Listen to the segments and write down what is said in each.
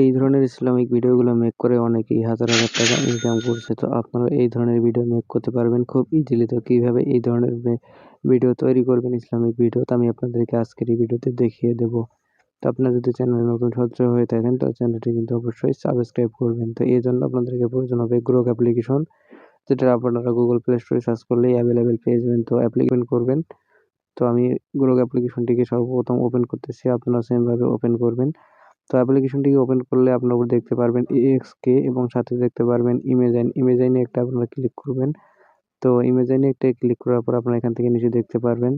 এই ধরনের ইসলামিক ভিডিওগুলো মেক করে অনেকেই হাজার হাজার টাকা ইনকাম করছে। তো আপনারা এই ধরনের ভিডিও মেক করতে পারবেন খুব ইজিলি তো কীভাবে এই ধরনের ভিডিও তৈরি করবেন ইসলামিক ভিডিও তো আমি আপনাদেরকে আজকের এই ভিডিওতে দেখিয়ে দেব। তো আপনারা যদি চ্যানেলে নতুন সদস্য হয়ে থাকেন, তো চ্যানেলটি কিন্তু অবশ্যই সাবস্ক্রাইব করবেন। তো এই জন্য আপনাদেরকে প্রয়োজন হবে গ্রোক অ্যাপ্লিকেশন যেটা আপনারা গুগল প্লে স্টোরে সার্চ করলেই অ্যাভেলেবেল পেয়ে যাবেন। তো অ্যাপ্লিকেশন করবেন। তো আমি গ্রোক অ্যাপ্লিকেশনটিকে সর্বপ্রথম ওপেন করতেছি। আপনারা সেমভাবে ওপেন করবেন। তো অ্যাপ্লিকেশনটিকে ওপেন করলে আপনারা উপর দেখতে পারবেন এক্সকে এবং সাথে দেখতে পারবেন ইমেজাইন ইমেজাইনে একটা আপনারা ক্লিক করবেন। তো ইমেজাইনে একটা ক্লিক করার পর আপনারা এখান থেকে নিচে দেখতে পারবেন।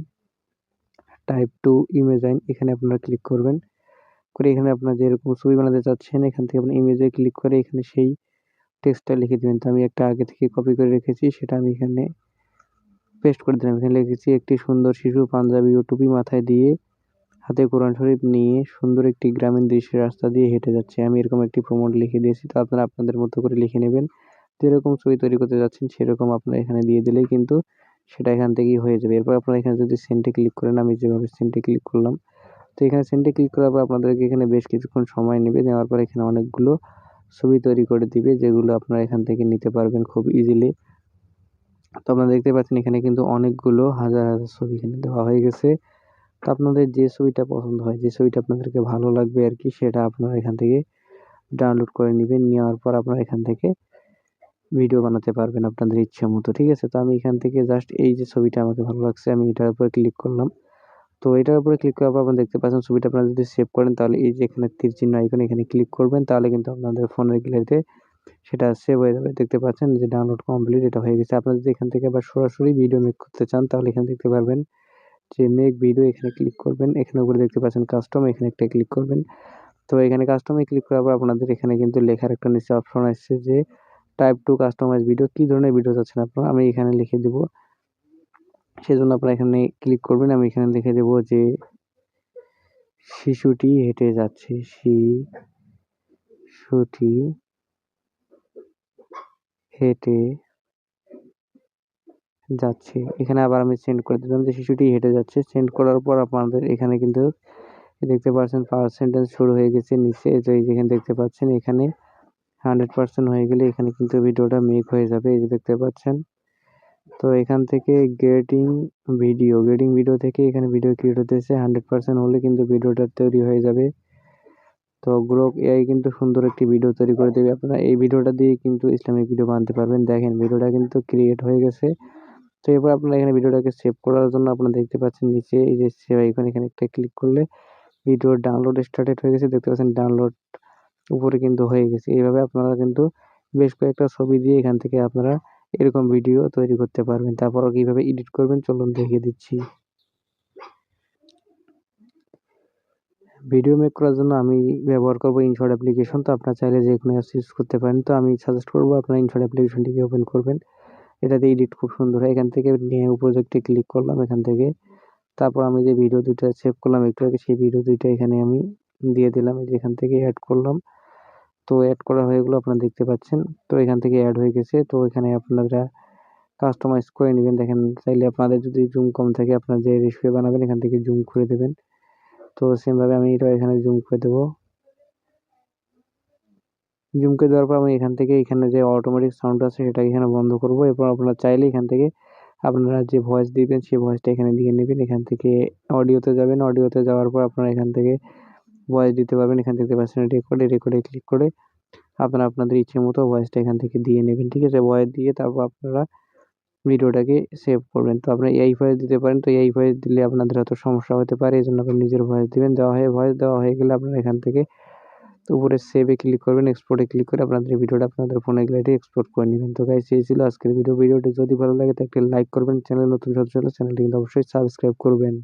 টাইপ টু ইমেজাইন এখানে আপনারা ক্লিক করবেন। করে এখানে আপনারা যেরকম ছবি বানাতে চাচ্ছেন, এখান থেকে আপনি ইমেজে ক্লিক করে এখানে সেই টেক্সটটা লিখে দেবেন। তো আমি একটা আগে থেকে কপি করে রেখেছি, সেটা আমি এখানে পেস্ট করে দিলাম। এখানে লিখেছি, একটি সুন্দর শিশু পাঞ্জাবি ও টুপি মাথায় দিয়ে হাতে কোরআন শরীফ নিয়ে সুন্দর একটি গ্রামীণ দৃশ্যের রাস্তা দিয়ে হেঁটে যাচ্ছে। আমি এরকম একটি প্রমোট লিখে দিয়েছি, তো আপনারা আপনাদের মতো করে লিখে নেবেন। যেরকম ছবি তৈরি করতে যাচ্ছেন, সেরকম আপনারা এখানে দিয়ে দিলেই কিন্তু সেটা এখান থেকেই হয়ে যাবে। এরপর আপনারা এখানে যদি সেন্টে ক্লিক করেন, আমি যেভাবে সেন্টে ক্লিক করলাম, তো এখানে সেন্টে ক্লিক করার পর আপনাদেরকে এখানে বেশ কিছুক্ষণ সময় নেবে। নেওয়ার পর এখানে অনেকগুলো ছবি তৈরি করে দিবে, যেগুলো আপনারা এখান থেকে নিতে পারবেন খুব ইজিলি তো আপনারা দেখতে পাচ্ছেন এখানে কিন্তু অনেকগুলো হাজার হাজার ছবি এখানে দেওয়া হয়ে গেছে। তো আপনাদের যে ছবিটা পছন্দ হয়, যে ছবিটা আপনাদেরকে ভালো লাগবে আর কি, সেটা আপনারা এখান থেকে ডাউনলোড করে নেবেন। নেওয়ার পর আপনারা এখান থেকে ভিডিও বানাতে পারবেন আপনাদের ইচ্ছে মতো, ঠিক আছে? তো আমি এখান থেকে জাস্ট এই যে ছবিটা আমাকে ভালো লাগছে, আমি এটার উপর ক্লিক করলাম। তো এটার উপরে ক্লিক করার পর আপনারা দেখতে পাচ্ছেন ছবিটা আপনারা যদি সেভ করেন তাহলে এই যে এখানে তীর চিহ্ন আইকন এখানে ক্লিক করবেন, তাহলে কিন্তু আপনাদের ফোনের গ্যালারিতে সেটা সেভ হয়ে যাবে। দেখতে পাচ্ছেন যে ডাউনলোড কমপ্লিট এটা হয়ে গেছে। আপনারা যদি এখান থেকে আবার সরাসরি ভিডিও মেক করতে চান, তাহলে এখানে দেখতে পারবেন যে মেক ভিডিও এখানে ক্লিক করবেন। এখানে উপরে দেখতে পাচ্ছেন কাস্টম এখানে একটা ক্লিক করবেন। তো এখানে কাস্টমে ক্লিক করার পর আপনাদের এখানে কিন্তু লেখার একটা নিচে অপশন আসছে যে টাইপ টু কাস্টমাইজ ভিডিও কী ধরনের ভিডিও চাচ্ছেন আপনারা? আমি এখানে লিখে দেব। সেজন্য আপনারা এখানে ক্লিক করবেন। আমি এখানে লিখে দেব যে, শিশুটি হেঁটে যাচ্ছে। শিশুটি হেঁটে যাচ্ছে। এখানে আবার আমি সেন্ড করে দিলাম যে, শিশুটি হেঁটে যাচ্ছে। সেন্ড করার পর আপনাদের এখানে কিন্তু দেখতে পাচ্ছেন পার্সেন্টেজ শুরু হয়ে গেছে নিচে। এই যে যেখানে দেখতে পাচ্ছেন, এখানে হান্ড্রেড পার্সেন্ট হয়ে গেলে এখানে কিন্তু ভিডিওটা মেক হয়ে যাবে। এই যে দেখতে পাচ্ছেন। তো এখান থেকে গেটিং ভিডিও গেটিং ভিডিও থেকে এখানে ভিডিও ক্রিয়েট হতেছে হান্ড্রেড পার্সেন্ট হলে কিন্তু ভিডিওটা তৈরি হয়ে যাবে। তো গ্রোক এআই কিন্তু সুন্দর একটি ভিডিও তৈরি করে দেবে। আপনারা এই ভিডিওটা দিয়ে কিন্তু ইসলামিক ভিডিও বানাতে পারবেন। দেখেন ভিডিওটা কিন্তু ক্রিয়েট হয়ে গেছে। তো এরপর আপনারা এখানে ভিডিওটাকে সেভ করার জন্য আপনারা দেখতে পাচ্ছেন নিচে এই যে সেভ আইকন এখানে একটা ক্লিক করলে ভিডিও ডাউনলোড স্টার্টেড হয়ে গেছে। দেখতে পাচ্ছেন ডাউনলোড উপরে কিন্তু হয়ে গেছে। এইভাবে আপনারা কিন্তু বেশ কয়েকটা ছবি দিয়ে এখান থেকে আপনারা এরকম ভিডিও তৈরি করতে পারবেন। তারপরও কীভাবে এডিট করবেন চলুন দেখিয়ে দিচ্ছি। ভিডিও মেক করার জন্য আমি ব্যবহার করব ইনশর্ট অ্যাপ্লিকেশন তো আপনারা চাইলে যে কোনো অ্যাপস ইউজ করতে পারেন। তো আমি সাজেস্ট করব আপনারা ইনশর্ট অ্যাপ্লিকেশনটিকে ওপেন করবেন। এটাতে এডিট খুব সুন্দর হয়। এখান থেকে নিয়ে প্রজেক্টে ক্লিক করলাম এখান থেকে। তারপর আমি যে ভিডিও দুইটা সেভ করলাম একটু আগে, সেই ভিডিও দুইটা এখানে আমি দিয়ে দিলাম। এই যে এখান থেকে অ্যাড করলাম। তো অ্যাড করা হয়ে গেলো আপনারা দেখতে পাচ্ছেন। তো এখান থেকে অ্যাড হয়ে গেছে। তো এখানে আপনারা কাস্টমাইজ করে নেবেন। দেখেন, চাইলে আপনাদের যদি জুম কম থাকে, আপনারা যে রেসিপি বানাবেন, এখান থেকে জুম করে দেবেন। তো সেমভাবে আমি এটা এখানে জুম করে দেবো। জুম করে দেওয়ার পর আমি এখান থেকে এখানে যে অটোমেটিক সাউন্ড আছে, সেটা এখানে বন্ধ করব। এরপর আপনারা চাইলে এখান থেকে আপনারা যে ভয়েস দিবেন, সেই ভয়েসটা এখানে দিয়ে নেবেন। এখান থেকে অডিওতে যাবেন। অডিওতে যাওয়ার পর আপনারা এখান থেকে ভয়েস দিতে পারবেন, এখান থেকে পাচ্ছেন রেকর্ডে রেকর্ডে ক্লিক করে আপনারা আপনাদের ইচ্ছে মতো ভয়েসটা এখান থেকে দিয়ে নেবেন, ঠিক আছে? ভয়েস দিয়ে তারপর আপনারা ভিডিওটাকে সেভ করবেন। তো আপনারা এই ভয়েস দিতে পারেন, তো এই ভয়েস দিলে আপনাদের হয়তো সমস্যা হতে পারে এই জন্য আপনি নিজের ভয়েস দিবেন। দেওয়া হয়ে ভয়েস দেওয়া হয়ে গেলে আপনারা এখান থেকে উপরে সেভে ক্লিক করবেন এক্সপোর্টে ক্লিক করে আপনাদের ভিডিওটা আপনাদের ফোনে গ্যালারি এক্সপোর্ট করে নেবেন। তো গাইস এই ছিল আজকের ভিডিও ভিডিওটি যদি ভালো লাগে তো একটা লাইক করবেন। চ্যানেল নতুন সদস্য হলে চ্যানেলটি কিন্তু অবশ্যই সাবস্ক্রাইব করবেন।